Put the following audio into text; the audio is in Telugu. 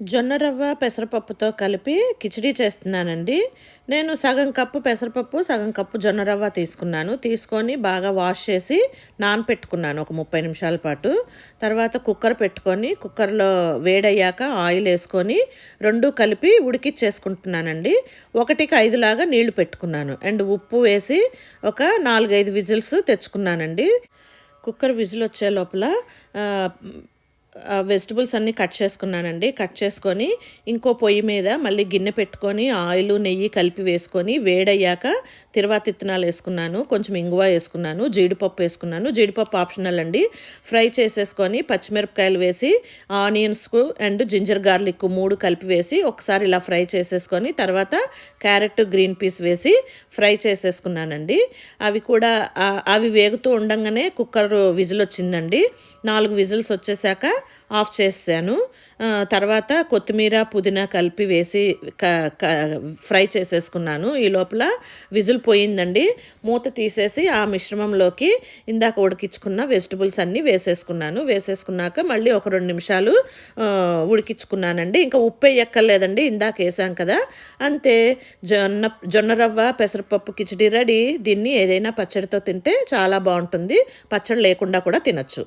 జొన్న రవ్వ పెసరపప్పుతో కలిపి కిచిడి చేస్తున్నానండి. నేను సగం కప్పు పెసరపప్పు సగం కప్పు జొన్న రవ్వ తీసుకున్నాను. తీసుకొని బాగా వాష్ చేసి నానపెట్టుకున్నాను ఒక ముప్పై నిమిషాల పాటు. తర్వాత కుక్కర్ పెట్టుకొని కుక్కర్లో వేడయ్యాక ఆయిల్ వేసుకొని రెండు కలిపి ఉడికిచ్చేసుకుంటున్నానండి. ఒకటికి ఐదులాగా నీళ్ళు పెట్టుకున్నాను. అండ్ ఉప్పు వేసి ఒక నాలుగైదు విజిల్స్ తెచ్చుకున్నానండి. కుక్కర్ విజిల్ వచ్చే లోపల వెజిటబుల్స్ అన్నీ కట్ చేసుకున్నానండి. కట్ చేసుకొని ఇంకో పొయ్యి మీద మళ్ళీ గిన్నె పెట్టుకొని ఆయిల్ నెయ్యి కలిపి వేసుకొని వేడయ్యాక తిరువాత ఇత్తనాలు వేసుకున్నాను. కొంచెం ఇంగువ వేసుకున్నాను. జీడిపప్పు వేసుకున్నాను. జీడిపప్పు ఆప్షనల్ అండి. ఫ్రై చేసేసుకొని పచ్చిమిరపకాయలు వేసి ఆనియన్స్కు అండ్ జింజర్ గార్లిక్ మూడు కలిపి వేసి ఒకసారి ఇలా ఫ్రై చేసేసుకొని తర్వాత క్యారెట్ గ్రీన్ పీస్ వేసి ఫ్రై చేసేసుకున్నానండి. అవి కూడా అవి వేగుతూ ఉండంగానే కుక్కర్ విజిల్ వచ్చిందండి. నాలుగు విజిల్స్ వచ్చేసాక ఆఫ్ చేసాను తర్వాత కొత్తిమీర పుదీనా కలిపి వేసి క- క- ఫ్రై చేసేసుకున్నాను. ఈ లోపల విజిల్ పోయిందండి. మూత తీసేసి ఆ మిశ్రమంలోకి ఇందాక ఉడికించుకున్న వెజిటబుల్స్ అన్నీ వేసేసుకున్నాను. వేసేసుకున్నాక మళ్ళీ ఒక రెండు నిమిషాలు ఉడికించుకున్నానండి. ఇంకా ఉప్పు వేయక్కర్లేదండి. ఇందాక వేసాం కదా. అంతే. జొన్న జొన్న రవ్వ పెసరపప్పు కిచడీ రెడీ. దీన్ని ఏదైనా పచ్చడితో తింటే చాలా బాగుంటుంది. పచ్చడి లేకుండా కూడా తినచ్చు.